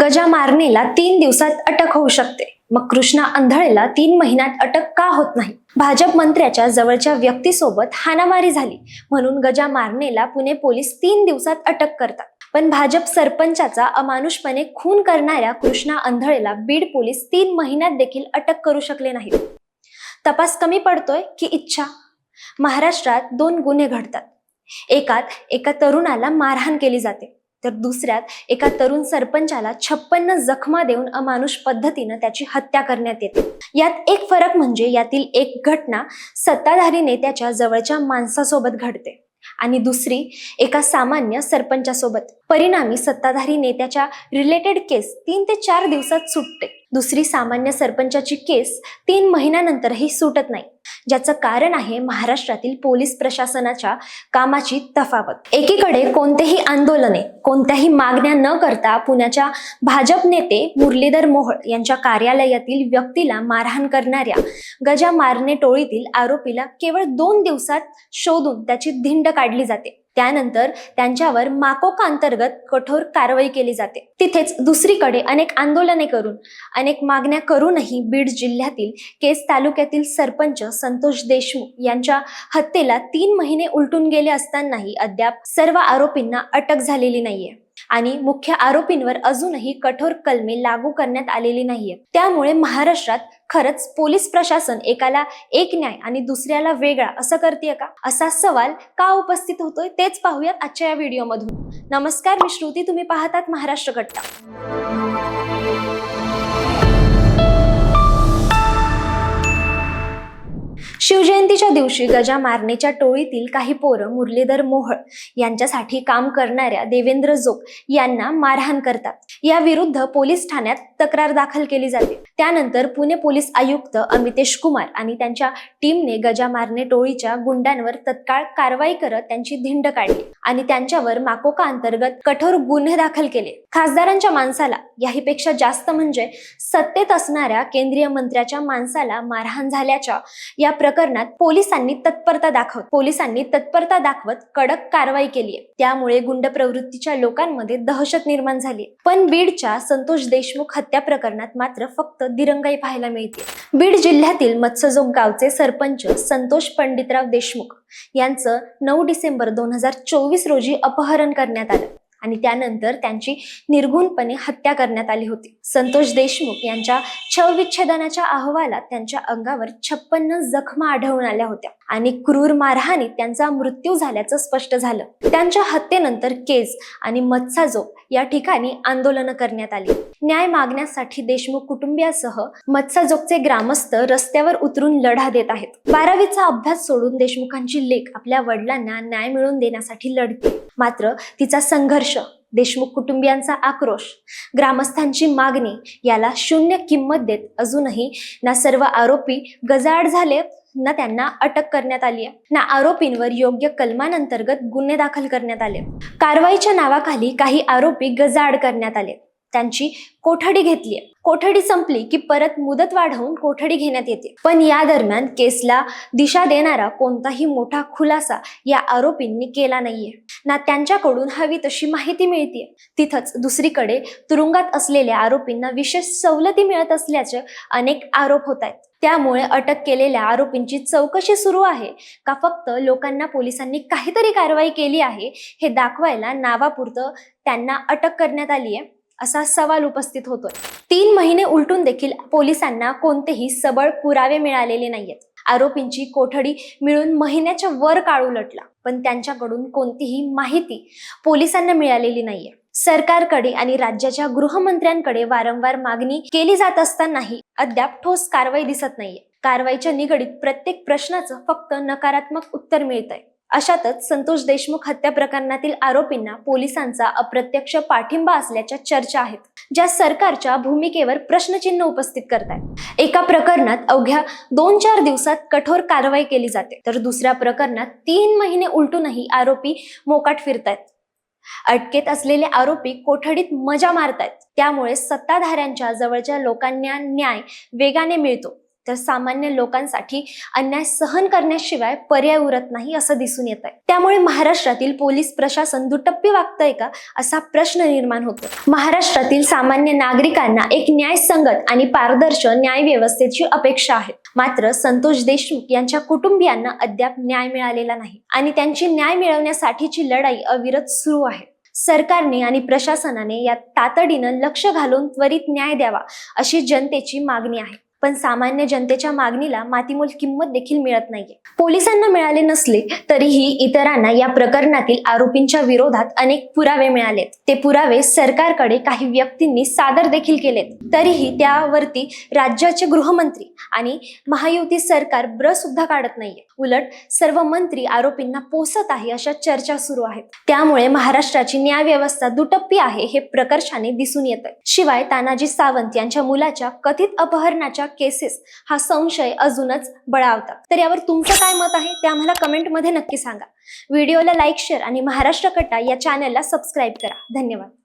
गजा मारणेला तीन दिवसात अटक होऊ शकते. मग कृष्णा अंधळेला तीन महिन्यात अटक का होत नाही? भाजप मंत्र्याच्या जवळच्या व्यक्तीसोबत हाणामारी झाली. म्हणून गजा मारणेला पुणे पोलीस तीन दिवसात अटक करतात. पण भाजप सरपंचाचा अमानुषपणे खून करणाऱ्या कृष्णा अंधळेला बीड पोलीस तीन महिन्यात देखील अटक करू शकले नाहीत. तपास कमी पडतोय की इच्छा? महाराष्ट्रात दोन गुन्हे घडतात. एकात एका तरुणाला मारहाण केली जाते. तर दुसऱ्यात एका तरुण सरपंचाला छप्पन्न जखमा देऊन अमानुष पद्धतीनं त्याची हत्या करण्यात येते. यात एक फरक म्हणजे यातील एक घटना सत्ताधारी नेत्याच्या जवळच्या माणसासोबत घडते आणि दुसरी एका सामान्य सरपंचासोबत. परिणामी सत्ताधारी नेत्याच्या रिलेटेड केस तीन ते चार दिवसात सुटते. दुसरी सामान्य सरपंचाची केस तीन महिन्यानंतरही सुटत नाही. ज्याचं कारण आहे महाराष्ट्रातील पोलीस प्रशासनाच्या कामाची तफावत. एकीकडे कोणतेही आंदोलने कोणत्याही मागण्या न करता पुण्याच्या भाजप नेते मुरलीधर मोहोळ यांच्या कार्यालयातील व्यक्तीला मारहाण करणाऱ्या गजा मारणे टोळीतील आरोपीला केवळ दोन दिवसात शोधून त्याची धिंड काढली जाते. त्यानंतर त्यांच्यावर माकोका अंतर्गत कठोर कारवाई केली जाते. तिथेच दुसरीकडे अनेक आंदोलने करून अनेक मागण्या करूनही बीड जिल्ह्यातील केस तालुक्यातील सरपंच संतोष देशमुख यांच्या हत्येला तीन महिने उलटून गेले असतानाही अद्याप सर्व आरोपींना अटक झालेली नाहीये. आणि मुख्य आरोपींवर अजूनही कठोर कलमे लागू करण्यात आलेली नाहीये. त्यामुळे महाराष्ट्रात खरंच पोलीस प्रशासन एकाला एक न्याय आणि दुसऱ्याला वेगळा असं करते का? असा सवाल का उपस्थित होतोय तेच पाहूयात आजच्या या व्हिडिओमधून. नमस्कार मी श्रुती. तुम्ही पाहतात महाराष्ट्र कट्टा शिवजयंतीच्या दिवशी गजा मारणेच्या टोळीतील काही पोरं मुरलीधर मोहळ यांच्यासाठी काम करणाऱ्या देवेंद्र जोग यांना मारहाण करतात. या विरुद्ध पोलीस ठाण्यात तक्रार दाखल केली जाते. त्यानंतर पुणे पोलीस आयुक्त अमितेश कुमार आणि त्यांच्या टीमने गजा मारणे टोळीच्या गुंडांवर तत्काळ कारवाई करत त्यांची धिंड काढली आणि त्यांच्यावर माकोका अंतर्गत कठोर गुन्हे दाखल केले. खासदारांच्या माणसाला याहीपेक्षा जास्त म्हणजे सत्तेत असणाऱ्या केंद्रीय मंत्र्याच्या माणसाला मारहाण झाल्याच्या या प्रकरणात पोलिसांनी तत्परता दाखवत पोलिसांनी तत्परता दाखवत कडक कारवाई केली आहे. त्यामुळे गुंड प्रवृत्तीच्या लोकांमध्ये दहशत निर्माण झाली पण बीडच्या संतोष देशमुख हत्या प्रकरणात मात्र फक्त दिरंगाई पाहायला मिळते. बीड जिल्ह्यातील मत्स्यजोग गावचे सरपंच संतोष पंडितराव देशमुख यांचं नऊ डिसेंबर दोन हजार चोवीस रोजी अपहरण करण्यात आलं. आणि त्यानंतर त्यांची निर्घुणपणे हत्या करण्यात आली होती. संतोष देशमुख यांच्या छविच्छेदनाच्या अहवालात त्यांच्या अंगावर छप्पन्न जखमा आढळून आल्या होत्या. आणि क्रूर मारहाणीत त्यांचा मृत्यू झाल्याचं स्पष्ट झालं. त्यांच्या हत्येनंतर केज आणि मत्साजो या ठिकाणी आंदोलनं करण्यात आली. न्याय मागण्यासाठी देशमुख कुटुंबियासह मत्साजोगचे ग्रामस्थ रस्त्यावर उतरून लढा देत आहेत. बारावीचा अभ्यास सोडून देशमुखांची लेख आपल्या वडिलांना न्याय मिळवून देण्यासाठी लढते मात्र तिचा संघर्ष देशमुख कुटुंबियांचा आक्रोश ग्रामस्थांची मागणी याला शून्य किंमत देत अजूनही ना सर्व आरोपी गजाड झाले ना त्यांना अटक करण्यात आली आहे. ना आरोपींवर योग्य कलमांअंतर्गत गुन्हे दाखल करण्यात आले. कारवाईच्या नावाखाली काही आरोपी गजाड करण्यात आले. त्यांची कोठडी घेतली कोठडी संपली की परत मुदत वाढवून कोठडी घेण्यात येते. पण या दरम्यान केसला दिशा देणारा कोणताही मोठा खुलासा या आरोपींनी केला नाहीये. ना त्यांच्याकडून हवी तशी माहिती मिळते तिथंच दुसरीकडे तुरुंगात असलेल्या आरोपींना विशेष सवलती मिळत असल्याचे अनेक आरोप होत आहेत. त्यामुळे अटक केलेल्या आरोपींची चौकशी सुरू आहे. का फक्त लोकांना पोलिसांनी काहीतरी कारवाई केली आहे हे दाखवायला नावापुरतं त्यांना अटक करण्यात आली आहे असा सवाल उपस्थित होतोय. तीन महिने उलटून देखील पोलिसांना कोणतेही सबळ पुरावे मिळालेले नाहीयेत. आरोपींची कोठडी मिळून महिन्याच्या वर काळ उलटला पण त्यांच्याकडून कोणतीही माहिती पोलिसांना मिळालेली नाहीये. सरकारकडे आणि राज्याच्या गृहमंत्र्यांकडे वारंवार मागणी केली जात असतानाही अद्याप ठोस कारवाई दिसत नाहीये. कारवाईच्या निगडीत प्रत्येक प्रश्नाचं फक्त नकारात्मक उत्तर मिळतंय. अशातच संतोष देशमुख हत्या प्रकरणातील आरोपींना पोलिसांचा अप्रत्यक्ष पाठिंबा असल्याच्या चर्चा आहेत ज्या सरकारच्या भूमिकेवर प्रश्नचिन्ह उपस्थित करतात एका प्रकरणात अवघ्या दोन चार दिवसात कठोर कारवाई केली जाते तर दुसऱ्या प्रकरणात तीन महिने उलटूनही आरोपी मोकाट फिरतायत. अटकेत असलेले आरोपी कोठडीत मजा मारतायत त्यामुळे सत्ताधाऱ्यांच्या जवळच्या लोकांना न्याय वेगाने मिळतो. तर सामान्य लोकांसाठी अन्याय सहन करण्याशिवाय पर्याय उरत नाही असं दिसून येत आहे त्यामुळे महाराष्ट्रातील पोलीस प्रशासन दुटप्पी वागतंय का असा प्रश्न निर्माण होतो. महाराष्ट्रातील सामान्य नागरिकांना एक न्यायसंगत आणि पारदर्शक न्याय व्यवस्थेची अपेक्षा आहे. मात्र संतोष देशमुख यांच्या कुटुंबियांना अद्याप न्याय मिळालेला नाही आणि त्यांची न्याय मिळवण्यासाठीची लढाई अविरत सुरू आहे. सरकारने आणि प्रशासनाने यात तातडीनं लक्ष घालून त्वरित न्याय द्यावा अशी जनतेची मागणी आहे. पण सामान्य जनतेच्या मागणीला मातीमोल किंमत देखील मिळत नाहीये. पोलिसांना मिळाले नसले तरीही इतरांना या प्रकरणातील आरोपींच्या विरोधात अनेक पुरावे मिळालेत. ते पुरावे सरकारकडे काही व्यक्तींनी सादर देखील केलेत. तरीही त्यावरती राज्याचे गृहमंत्री आणि महायुती सरकार ब्र सुद्धा काढत नाहीये. उलट सर्व मंत्री आरोपींना पोसत आहे अशा चर्चा सुरू आहेत. त्यामुळे महाराष्ट्राची न्याय व्यवस्था दुटप्पी आहे हे प्रकर्षाने दिसून येत शिवाय तानाजी सावंत यांच्या मुलाच्या कथित अपहरणाच्या केसेस हा संशय अजूनच बळावतात. तर यावर तुमचं काय मत आहे ते आम्हाला कमेंटमध्ये नक्की सांगा. व्हिडिओला लाईक शेअर आणि महाराष्ट्र कट्टा या चॅनलला सबस्क्राईब करा. धन्यवाद.